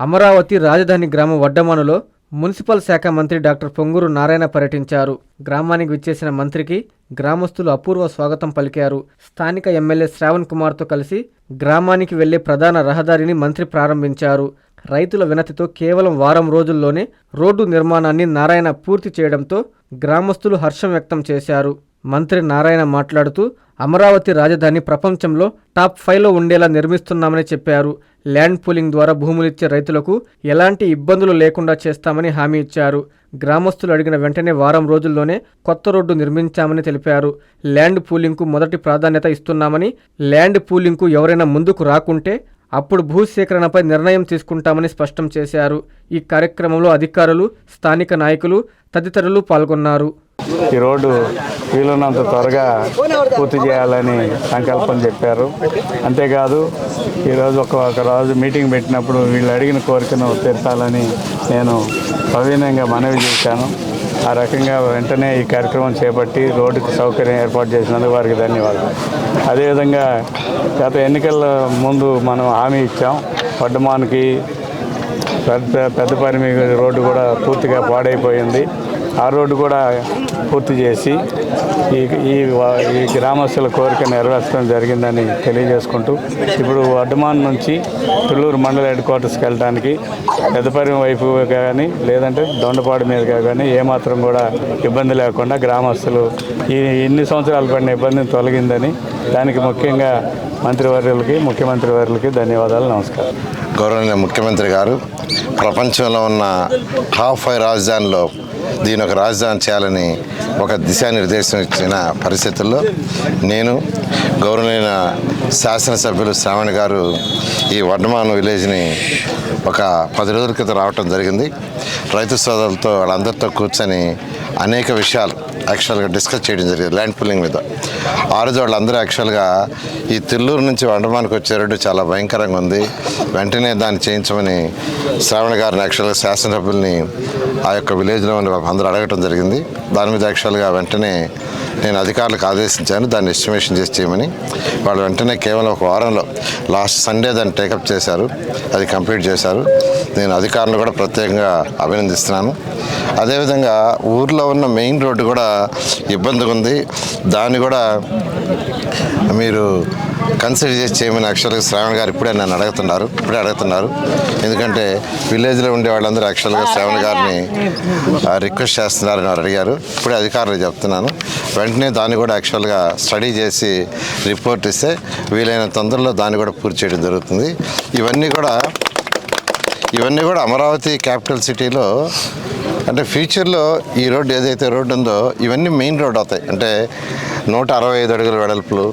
అమరావతి రాజధాని గ్రామం వడ్డమానులో మున్సిపల్ శాఖ మంత్రి డాక్టర్ పొంగూరు నారాయణ పర్యటించారు. గ్రామానికి విచ్చేసిన మంత్రికి గ్రామస్తులు అపూర్వ స్వాగతం పలికారు. స్థానిక ఎమ్మెల్యే శ్రావణ్ కుమార్తో కలిసి గ్రామానికి వెళ్ళే ప్రధాన రహదారిని మంత్రి ప్రారంభించారు. రైతుల వినతితో కేవలం వారం రోజుల్లోనే రోడ్డు నిర్మాణాన్ని నారాయణ పూర్తి చేయడంతో గ్రామస్తులు హర్షం వ్యక్తం చేశారు. మంత్రి నారాయణ మాట్లాడుతూ అమరావతి రాజధాని ప్రపంచంలో టాప్ ఫైవ్లో ఉండేలా నిర్మిస్తున్నామని చెప్పారు. ల్యాండ్ పూలింగ్ ద్వారా భూములిచ్చే రైతులకు ఎలాంటి ఇబ్బందులు లేకుండా చేస్తామని హామీ ఇచ్చారు. గ్రామస్తులు అడిగిన వెంటనే వారం రోజుల్లోనే కొత్త రోడ్డు నిర్మించామని తెలిపారు. ల్యాండ్ పూలింగ్కు మొదటి ప్రాధాన్యత ఇస్తున్నామని ల్యాండ్ పూలింగ్కు ఎవరైనా ముందుకు రాకుంటే అప్పుడు భూసేకరణపై నిర్ణయం తీసుకుంటామని స్పష్టం చేశారు. ఈ కార్యక్రమంలో అధికారులు స్థానిక నాయకులు తదితరులు పాల్గొన్నారు. ఈ రోడ్డు వీలున్నంత త్వరగా పూర్తి చేయాలని సంకల్పం చెప్పారు. అంతేకాదు ఈరోజు ఒక ఒక రోజు మీటింగ్ పెట్టినప్పుడు వీళ్ళు అడిగిన కోరికను తీర్చాలని నేను ప్రవీణంగా మనవి చేశాను. ఆ రకంగా వెంటనే ఈ కార్యక్రమం చేపట్టి రోడ్డుకు సౌకర్యం ఏర్పాటు చేసినందుకు వారికి ధన్యవాదాలు. అదేవిధంగా గత ఎన్నికల ముందు మనం హామీ ఇచ్చాం. పడ్డమానికి పెద్ద పెద్దపరిమి రోడ్డు కూడా పూర్తిగా పాడైపోయింది. ఆ రోడ్డు కూడా పూర్తి చేసి ఈ ఈ ఈ గ్రామస్తుల కోరిక నెరవేర్చడం జరిగిందని తెలియజేసుకుంటూ ఇప్పుడు వడ్డమాన్ నుంచి తుళ్ళూరు మండల హెడ్ క్వార్టర్స్కి వెళ్ళడానికి పెద్దపరిమ వైపు కానీ లేదంటే దొండపాడు మీదుగా కానీ ఏమాత్రం కూడా ఇబ్బంది లేకుండా గ్రామస్తులు ఈ ఇన్ని సంవత్సరాలు పడిన ఇబ్బందిని తొలగిందని దానికి ముఖ్యంగా మంత్రివర్యులకి ముఖ్యమంత్రి వర్యులకి ధన్యవాదాలు నమస్కారం. గౌరవనీయ ముఖ్యమంత్రి గారు ప్రపంచంలో ఉన్న టాప్ ఫైవ్ రాజధానిలో దీని ఒక రాజధాని చేయాలని ఒక దిశానిర్దేశం ఇచ్చిన పరిస్థితుల్లో నేను గౌరవనీయ శాసనసభ్యులు శ్రావణ్ గారు ఈ వడ్డమాన్ విలేజ్ని ఒక పది రోజుల క్రితం రావటం జరిగింది. రైతు సోదరులతో వాళ్ళందరితో కూర్చొని అనేక విషయాలు యాక్చువల్గా డిస్కస్ చేయడం జరిగింది ల్యాండ్ పుల్లింగ్ మీద. ఆ రోజు వాళ్ళందరూ యాక్చువల్గా ఈ తిల్లూరు నుంచి వండమానికి వచ్చే చాలా భయంకరంగా ఉంది. వెంటనే దాన్ని చేయించమని శ్రావణ గారిని యాక్చువల్గా శాసనసభ్యుల్ని ఆ యొక్క విలేజ్లో ఉన్న అందరూ అడగటం జరిగింది. దాని మీద యాక్చువల్గా వెంటనే నేను అధికారులకు ఆదేశించాను. దాన్ని ఎస్టిమేషన్ చేసి చేయమని. వాళ్ళు వెంటనే కేవలం ఒక వారంలో లాస్ట్ సండే దాన్ని టేకప్ చేశారు. అది కంప్లీట్ చేశారు. నేను అధికారులను కూడా ప్రత్యేకంగా అభినందిస్తున్నాను. అదేవిధంగా ఊర్లో ఉన్న మెయిన్ రోడ్డు కూడా ఇబ్బందిగా ఉంది. దాన్ని కూడా మీరు కన్సిడర్ చేసి చేయమని యాక్చువల్గా శ్రావణ్ గారు ఇప్పుడే నన్ను అడుగుతున్నారు. ఇప్పుడే అడుగుతున్నారు. ఎందుకంటే విలేజ్లో ఉండే వాళ్ళందరూ యాక్చువల్గా శ్రావణ్ గారిని రిక్వెస్ట్ చేస్తున్నారని వారు అడిగారు. ఇప్పుడే అధికారులు చెప్తున్నాను. వెంటనే దాన్ని కూడా యాక్చువల్గా స్టడీ చేసి రిపోర్ట్ ఇస్తే వీలైన తొందరలో దాన్ని కూడా పూర్తి చేయడం జరుగుతుంది. ఇవన్నీ కూడా ఇవన్నీ కూడా అమరావతి క్యాపిటల్ సిటీలో అంటే ఫ్యూచర్లో ఈ రోడ్డు ఏదైతే రోడ్డు ఉందో ఇవన్నీ మెయిన్ రోడ్ అవుతాయి. అంటే నూట అరవై ఐదు అడుగుల వెడల్పులు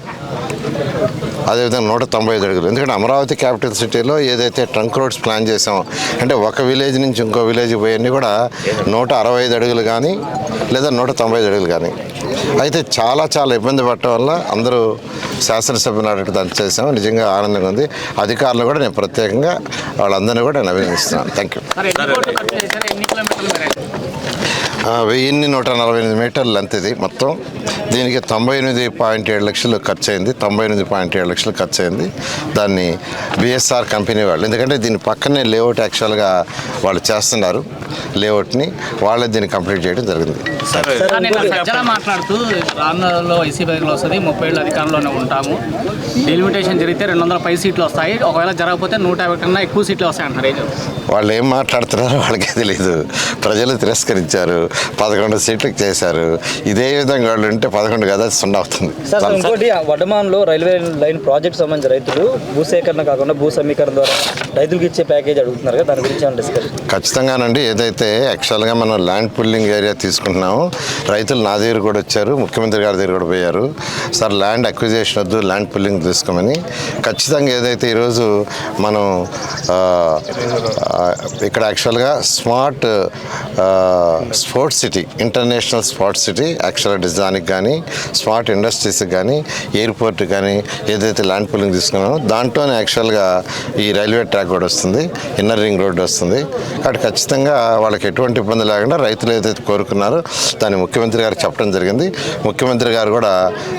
అదేవిధంగా నూట తొంభై ఐదు అడుగులు. ఎందుకంటే అమరావతి క్యాపిటల్ సిటీలో ఏదైతే ట్రంక్ రోడ్స్ ప్లాన్ చేసామో అంటే ఒక విలేజ్ నుంచి ఇంకో విలేజ్ పోయన్నీ కూడా నూట అరవై ఐదు అడుగులు కానీ లేదా నూట తొంభై ఐదు అడుగులు కానీ. అయితే చాలా చాలా ఇబ్బంది పడటం వల్ల అందరూ శాసనసభ్యులు అడిగి దాన్ని చేసాము నిజంగా ఆనందంగా ఉంది. అధికారులు కూడా నేను ప్రత్యేకంగా వాళ్ళందరినీ కూడా నేను అభినందిస్తున్నాను. థ్యాంక్ యూ వెయ్యిన్ని నూట నలభై ఎనిమిది మీటర్లు లెంత్ ఇది మొత్తం. దీనికి తొంభై ఎనిమిది పాయింట్ ఏడు లక్షలు ఖర్చు అయింది తొంభై ఎనిమిది పాయింట్ ఏడు లక్షలు ఖర్చు అయింది దాన్ని బిఎస్ఆర్ కంపెనీ వాళ్ళు. ఎందుకంటే దీని పక్కనే లేఅవుట్ యాక్చువల్గా వాళ్ళు చేస్తున్నారు. లేఅవుట్ని వాళ్ళే దీన్ని కంప్లీట్ చేయడం జరిగింది. సార్ నేను సజ్జల మాట్లాడుతూ రానులో వైసీపీలో వస్తుంది. ముప్పై ఏళ్ళు అధికారంలోనే ఉంటాము. డెలిమిటేషన్ జరిగితే రెండు వందల పై సీట్లు వస్తాయి. ఒకవేళ జరగకపోతే నూట యాభై కన్నా ఎక్కువ సీట్లు వస్తాయి అంటారు? వాళ్ళు ఏం మాట్లాడుతున్నారో వాళ్ళకే తెలియదు ప్రజలు తిరస్కరించారు. పదకొండు సీట్లకు చేశారు. ఇదే విధంగా వాళ్ళు ఉంటే పదకొండు కదా సున్నా అవుతుంది. సార్ ఇంకోటి వడ్డమాన్లో రైల్వే లైన్ ప్రాజెక్ట్ సంబంధించిన రైతులు భూసేకరణ కాకుండా భూ సమీకరణ ద్వారా రైతులకు ఇచ్చే ప్యాకేజ్ అడుగుతున్నారు కదా దాని గురించి డిస్కస్ ఖచ్చితంగానండి. ఏదైతే యాక్చువల్గా మనం ల్యాండ్ పుల్లింగ్ ఏరియా తీసుకుంటున్నామో రైతులు నా దగ్గర కూడా వచ్చారు ముఖ్యమంత్రి గారి దగ్గర కూడా పోయారు. సార్ ల్యాండ్ అక్విజేషన్ వద్దు ల్యాండ్ పుల్లింగ్ తీసుకోమని. ఖచ్చితంగా ఏదైతే ఈరోజు మనం ఇక్కడ యాక్చువల్గా smart sports city international sports city actual డిజైన్కి కానీ స్మార్ట్ ఇండస్ట్రీస్కి కానీ ఎయిర్పోర్ట్ కానీ ఏదైతే ల్యాండ్ పూలింగ్ తీసుకున్నామో దాంట్లోనే యాక్చువల్గా ఈ రైల్వే ట్రాక్ కూడా వస్తుంది ఇన్నర్ రింగ్ రోడ్ వస్తుంది. కాబట్టి ఖచ్చితంగా వాళ్ళకి ఎటువంటి ఇబ్బంది లేకుండా రైతులు ఏదైతే కోరుకున్నారో దాన్ని ముఖ్యమంత్రి గారికి చెప్పడం జరిగింది. ముఖ్యమంత్రి గారు కూడా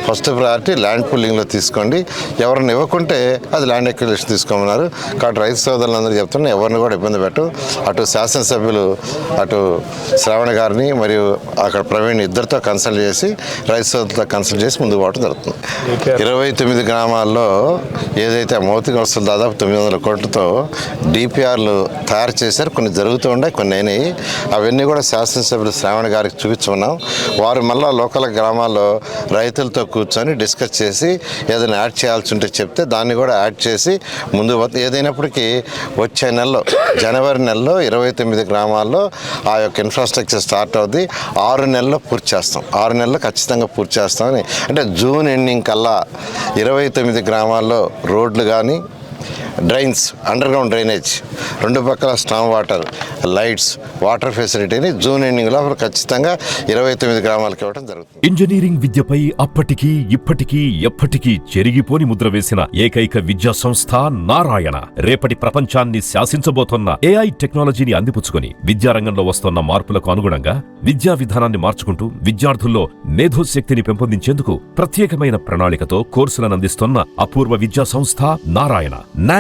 ఫస్ట్ ప్రయారిటీ ల్యాండ్ పూలింగ్లో తీసుకోండి. ఎవరిని ఇవ్వకుంటే అది ల్యాండ్ ఎక్యులేషన్ తీసుకోమన్నారు. కాబట్టి రైతు సోదరులందరూ చెప్తున్నా ఎవరిని కూడా ఇబ్బంది పెట్టు. అటు శాసనసభ్యులు అటు శ్రావణ గారిని మరియు అక్కడ ప్రవీణ్ ఇద్దరితో కన్సల్ట్ చేసి రైతు సోదరులతో కన్సల్ట్ చేసి ముందుకు పోవడం జరుగుతుంది. ఇరవై తొమ్మిది గ్రామాల్లో ఏదైతే మౌతిక వస్తువులు దాదాపు తొమ్మిది వందల కోట్లతో డిపిఆర్లు తయారు చేశారు కొన్ని జరుగుతూ ఉన్నాయి కొన్ని అయినాయి. అవన్నీ కూడా శాసనసభ్యులు శ్రావణ గారికి చూపించుకున్నాం. వారు మళ్ళా లోకల్ గ్రామాల్లో రైతులతో కూర్చొని డిస్కస్ చేసి ఏదైనా యాడ్ చేయాల్సి ఉంటే చెప్తే దాన్ని కూడా యాడ్ చేసి ముందు ఏదైనప్పటికీ వచ్చే నెలలో జనవరి నెలలో ఇరవై తొమ్మిది గ్రామాల్లో ఆ యొక్క ఇన్ఫ్రాస్ట్రక్చర్ స్టార్ట్ అవుద్ది. ఆరు నెలల్లో పూర్తి చేస్తాం. ఆరు నెలల్లో ఖచ్చితంగా పూర్తి చేస్తామని. అంటే జూన్ ఎండింగ్ కల్లా ఇరవై తొమ్మిది గ్రామాల్లో రోడ్లు కానీ డ్రైన్స్ అండర్ గ్రౌండ్ డ్రైనేజ్ రెండు పక్కల స్టామ్ వాటర్ లైట్స్ వాటర్ ఫెసిలిటీని జూన్ ఎండింగ్ లోపల ఖచ్చితంగా ఇరవై తొమ్మిది గ్రామాలకు ఇవ్వడం జరుగుతుంది. ఇంజనీరింగ్ విద్యపై అప్పటికీ ఇప్పటికీ ఎప్పటికీ చెరిగిపోని ముద్ర వేసిన ఏకైక విద్యా సంస్థ నారాయణ. రేపటి ప్రపంచాన్ని శాసించబోతున్న ఏఐ టెక్నాలజీని అందిపుచ్చుకొని విద్యారంగంలో వస్తున్న మార్పులకు అనుగుణంగా విద్యా విధానాన్ని మార్చుకుంటూ విద్యార్థుల్లో మేధోశక్తిని పెంపొందించేందుకు ప్రత్యేకమైన ప్రణాళికతో కోర్సులను అందిస్తున్న అపూర్వ విద్యా సంస్థ నారాయణ.